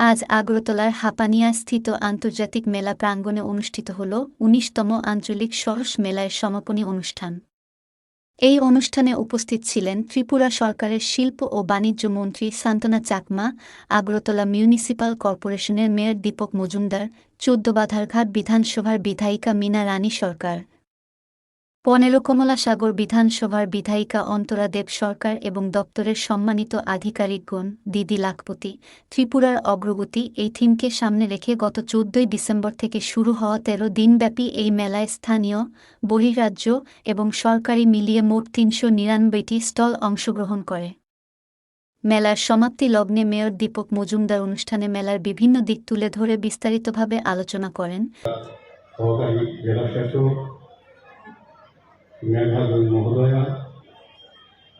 আজ আগরতলার হাপানিয়া স্থিত আন্তর্জাতিক মেলা প্রাঙ্গণে অনুষ্ঠিত হল উনিশতম আঞ্চলিক সরস মেলায় সমাপনী অনুষ্ঠান। এই অনুষ্ঠানে উপস্থিত ছিলেন ত্রিপুরা সরকারের শিল্প ও বাণিজ্য মন্ত্রী সান্তনা চাকমা, আগরতলা মিউনিসিপাল কর্পোরেশনের মেয়র দীপক মজুমদার চৌদ্দবাধারঘাট বিধানসভার বিধায়িকা মিনা রানী সরকার। পনেরো কমলা সাগর বিধানসভার বিধায়িকা অন্তরা দেব সরকার এবং দপ্তরের সম্মানিত আধিকারিকগণ দিদি লাখপতি। ত্রিপুরার অগ্রগতি এই থিমকে সামনে রেখে গত চোদ্দই ডিসেম্বর থেকে শুরু হওয়া তেরো দিনব্যাপী এই মেলায় স্থানীয়, বহিরাজ্য এবং সরকারি মিলিয়ে মোট তিনশো নিরানব্বইটি স্টল অংশগ্রহণ করে। মেলার সমাপ্তি লগ্নে মেয়র দীপক মজুমদার অনুষ্ঠানে মেলার বিভিন্ন দিক তুলে ধরে বিস্তারিতভাবে আলোচনা করেন। জেলা মহোদয়া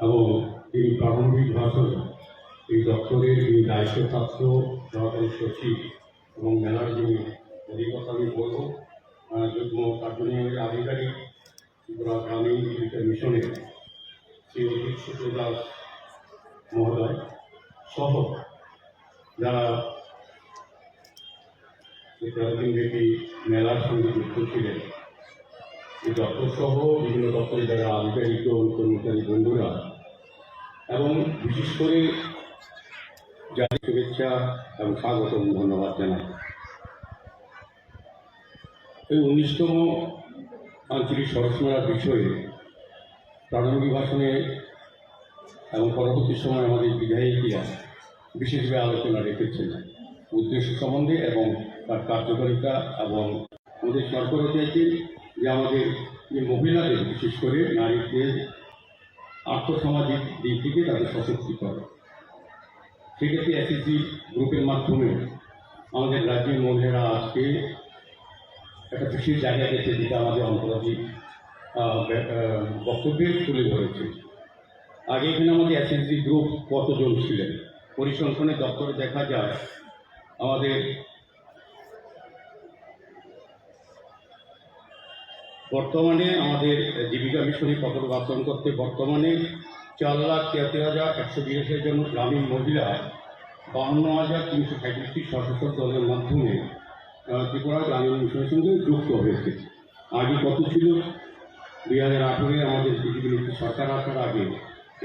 এবং তিনি প্রারম্ভিক ভাষণ এই দপ্তরের যিনি দায়িত্বপ্রাপ্ত সহকারী সচিব এবং মেলার যিনি অধিকতা আমি বলব যুগ্ম কার্যনির্বাহী আধিকারিক ত্রিপুরা গ্রামীণ জীবিকা মিশনের শ্রী অজিত শুক্ল মহোদয় সহ যারা এই তেরো দিনব্যাপী মেলার সঙ্গে যুক্ত ছিলেন। দপ্তর সহ বিভিন্ন দপ্তরে যারা আধিকারিক কর্মচারী বন্ধুরা এবং বিশেষ করে যাদের শুভেচ্ছা এবং স্বাগতম, ধন্যবাদ জানাই। এই উনিশতম আঞ্চলিক সরস মেলার বিষয়ে প্রারম্ভিক ভাষণে এবং পরবর্তী সময় আমাদের বিধায়িকীরা বিশেষভাবে আলোচনা রেখেছেন। উদ্দেশ্য সম্বন্ধে এবং তার কার্যকারিতা এবং আমাদের সরকারও চাইছে যে আমাদের যে মহিলাদের, বিশেষ করে নারীদের আর্থসামাজিক দিক থেকে তাদের সশক্তিকরণ। সেক্ষেত্রে এসএসজি গ্রুপের মাধ্যমে আমাদের রাজ্যের মহিলারা আজকে একটা বিশেষ জায়গা গেছে যেটা আমাদের অন্তরাধিক বক্তব্যে তুলে ধরেছে। আগে এখানে আমাদের এসএসজি গ্রুপ কতজন ছিলেন? পরিসংখ্যানের দপ্তরে দেখা যায়, আমাদের বর্তমানে আমাদের জীবিকা মিশনে কঠোর বাস্তবায়ন করতে বর্তমানে চার লাখ তিয়াত্তর হাজার একশো বিরাশি জন গ্রামীণ মহিলা বাহান্ন হাজার তিনশো সাঁত্রিশটি সশস্ত্র দলের মাধ্যমে ত্রিপুরা গ্রামীণ মিশনের সঙ্গে যুক্ত হয়েছে আগে কত ছিল? দুই হাজার আঠেরোয় আমাদের বিজেপি নীতি সরকার আসার আগে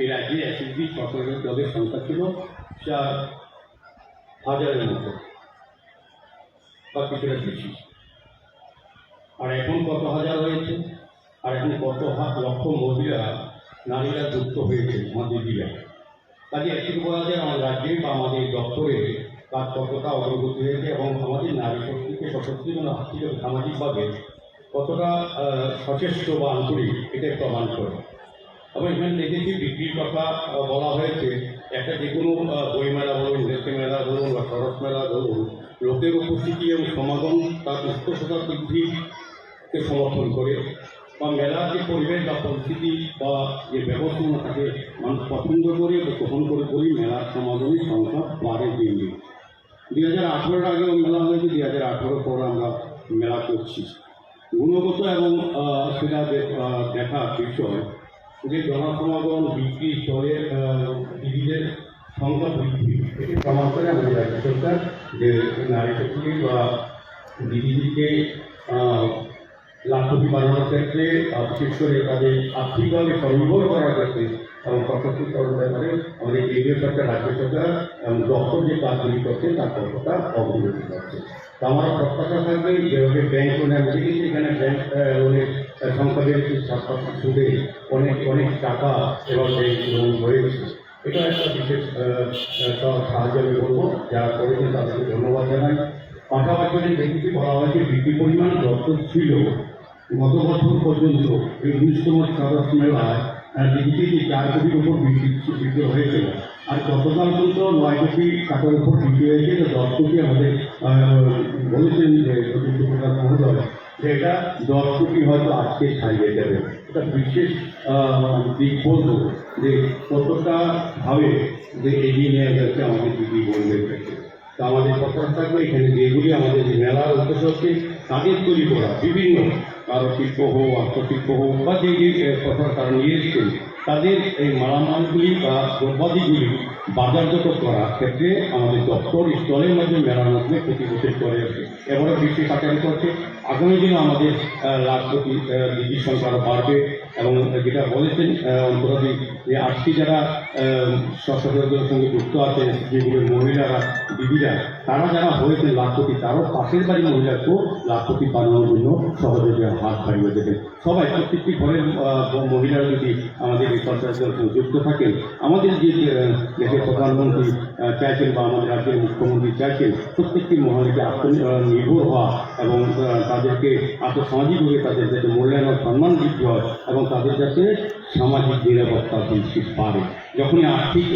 এই রাজ্যে এসএসবি সরকারের দলের সংখ্যা ছিল চার হাজারের মতো, বা কিছুটা বেশি। আর এখন কত হাজার হয়েছে? আর এখন কত হাত লক্ষ মহিলা নারীরা যুক্ত হয়েছে আমাদের জেলায় কাজে একটু বলা যায়, আমার রাজ্যে বা আমাদের দপ্তরে কাজ কতটা অগ্রগতি হয়েছে এবং আমাদের নারী শক্তিকে সশক্তিকরণ এবং সামাজিকভাবে কতটা সচেষ্ট বা আন্তরিক এটাই প্রমাণ করে। এবং এখানে দেখেছি, বিক্রির কথা বলা হয়েছে, একটা যে কোনো বই মেলা বলুন, দেশে মেলা বলুন বা সরস মেলা বলুন, লোকের উপস্থিতি এবং সমাগম, তার উৎকর্ষতা বৃদ্ধিকে সমর্থন করে বা মেলার যে পরিবেশ বা পরিস্থিতি বা যে ব্যবস্থাপনা থাকে মানুষ পছন্দ করে গ্রহণ করে বলি মেলার সমাগমের সংখ্যা বাড়ে দিন দিন। দুই হাজার আঠেরোর আগেও মেলা হয়েছে দুই হাজার আঠেরোর পর আমরা মেলা করছি। গুণগত এবং সেটা দে- আহ, দেখার বিষয় যে জনসমাগম বিক্রি স্তরে দিদিদের সংখ্যা বৃদ্ধি। এটি প্রমাণ করে আমাদের রাজ্য সরকার যে নারী শক্তি বা দিদিদেরকে আহ, লাভপতি বানানোর ক্ষেত্রে বিশেষ করে তাদের আর্থিকভাবে স্বনির্ভর করার ক্ষেত্রে এবং সশক্তিকরণ ব্যাপারে আমাদের কেন্দ্রীয় সরকার রাজ্য সরকার এবং দপ্তর যে কাজগুলি করছে তার কতটা অগ্রগতি করছে। তো আমার প্রত্যাশা থাকবে যেভাবে ব্যাংক লোনে আমি দেখেছি এখানে ব্যাংক লোনের ছাত্রছাত্রী সুদে অনেক অনেক টাকা এবং ব্যাংক লোন হয়েছে এটা একটা বিশেষ সাহায্য আমি বলব যারা করেছেন তাদেরকে ধন্যবাদ জানাই। পাশাপাশি দেখেছি বলা হয়েছে বৃদ্ধি পরিমাণ যত ছিল গত বছর পর্যন্ত এই উনিশতম সদস্য মেলায় ডিজিটি চার কোটির উপর বিক্রি হয়েছিল। আর গতকাল পর্যন্ত নয় কোটি টাকার উপর বিক্রি হয়েছে। দশ কোটি আমাদের বলেছেন যে প্রকাশ মহোদয় যে এটা দশ কোটি হয়তো আজকে ছাড়িয়ে যাবে এটা বিশেষ দিক বলব যে কতটা ভাবে যে এগিয়ে নিয়ে যাচ্ছে আমাদের দিদি ক্ষেত্রে তো আমাদের প্রত্যাশা থাকবে, এখানে যেগুলি আমাদের যে মেলার উদ্দেশ্য হচ্ছে, তাদের তৈরি করা, বিভিন্ন কারও শিল্প হোক হস্তশিল্প হোক, বা যে যে তারা নিয়ে এসছেন তাদের এই মালামালগুলি বা দ্রব্যাদিগুলি বাজারজাত করার ক্ষেত্রে আমাদের দপ্তর স্টলের মাধ্যমে মেলার মাধ্যমে বছর করে আছে। এবারে বৃষ্টি কাটারি করছে। আগামী দিনে আমাদের লাখপতি বিদ্যুৎ সংখ্যা আরও বাড়বে। যেটা বলেছেন অন্তরাদি যে আজকে যারা স্বশাসনের সঙ্গে যুক্ত আছেন, যেগুলো মহিলারা, দিদিরা, তারা যারা হয়েছেন লাখপতি, তারও পাশের বাড়ির মহিলাকেও লাখপতি বানানোর জন্য সহযোগিতা হাত বাড়িয়ে দেবেন। সবাই প্রত্যেকটি ঘরের মহিলারা যদি আমাদের এই সরকারের সঙ্গে যুক্ত থাকেন, আমাদের যে দেশের প্রধানমন্ত্রী চাইছেন বা আমাদের রাজ্যের মুখ্যমন্ত্রী চাইছেন, প্রত্যেকটি মহিলাকে আত্মনির্ভর হওয়া এবং তাদেরকে আত্মসামাজিকভাবে তাদের যাতে মূল্যায়ন সম্মান বৃদ্ধি হয় এবং তাদের যাতে সামাজিক নিরাপত্তা বৃদ্ধি পারে। যখনই আর্থিক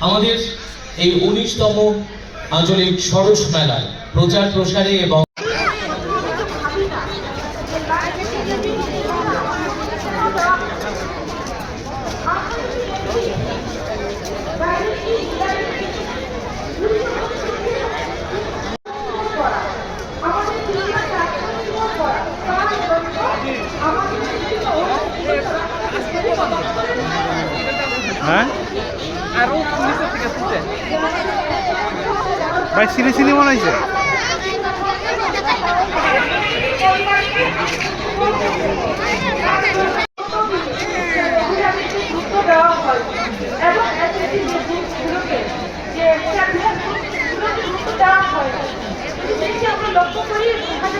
আমাদের এই উনিশতম আঞ্চলিক সরস মেলায় প্রচার প্রসারে এবং হ্যাঁ? আরও নিচের থেকে তুলছে। ভাই মনে হয়েছে? লক্ষ্য করি এখানে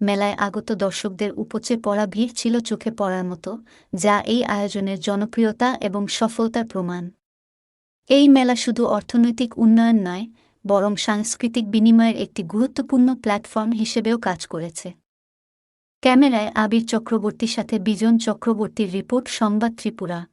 মেলায় আগত দর্শকদের উপচে পড়া ভিড় ছিল চোখে পড়ার মতো যা এই আয়োজনের জনপ্রিয়তা এবং সফলতার প্রমাণ। এই মেলা শুধু অর্থনৈতিক উন্নয়ন নয়, বরং সাংস্কৃতিক বিনিময়ের একটি গুরুত্বপূর্ণ প্ল্যাটফর্ম হিসেবেও কাজ করেছে। ক্যামেরায় আবির চক্রবর্তীর সাথে বিজন চক্রবর্তীর রিপোর্ট, সংবাদ ত্রিপুরা।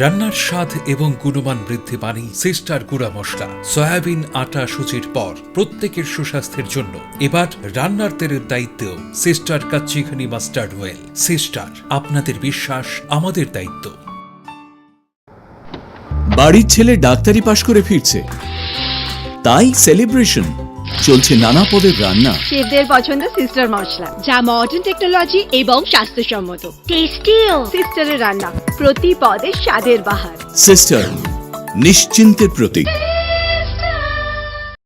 রান্নার স্বাদ এবং গুণমান বৃদ্ধি পানি সিস্টার গুঁড়া মশলা, সয়াবিন আটা সুচির পর প্রত্যেকের সুস্বাস্থ্যের জন্য। এবার রান্নার তেলের দায়িত্বেও sister kachchi ghani mustard oil, sister, আপনাদের বিশ্বাস আমাদের দায়িত্ব। বাড়ির ছেলে ডাক্তারি পাশ করে ফিরছে। তাই সেলিব্রেশন। চলছে নানা পদের রান্না। শেফদের পছন্দ সিস্টার মশলা যা মডার্ন টেকনোলজি এবং স্বাস্থ্যসম্মত। টেস্টিও সিস্টারের রান্না প্রতি পদে স্বাদের বাহার। সিস্টার নিশ্চিন্তের প্রতীক।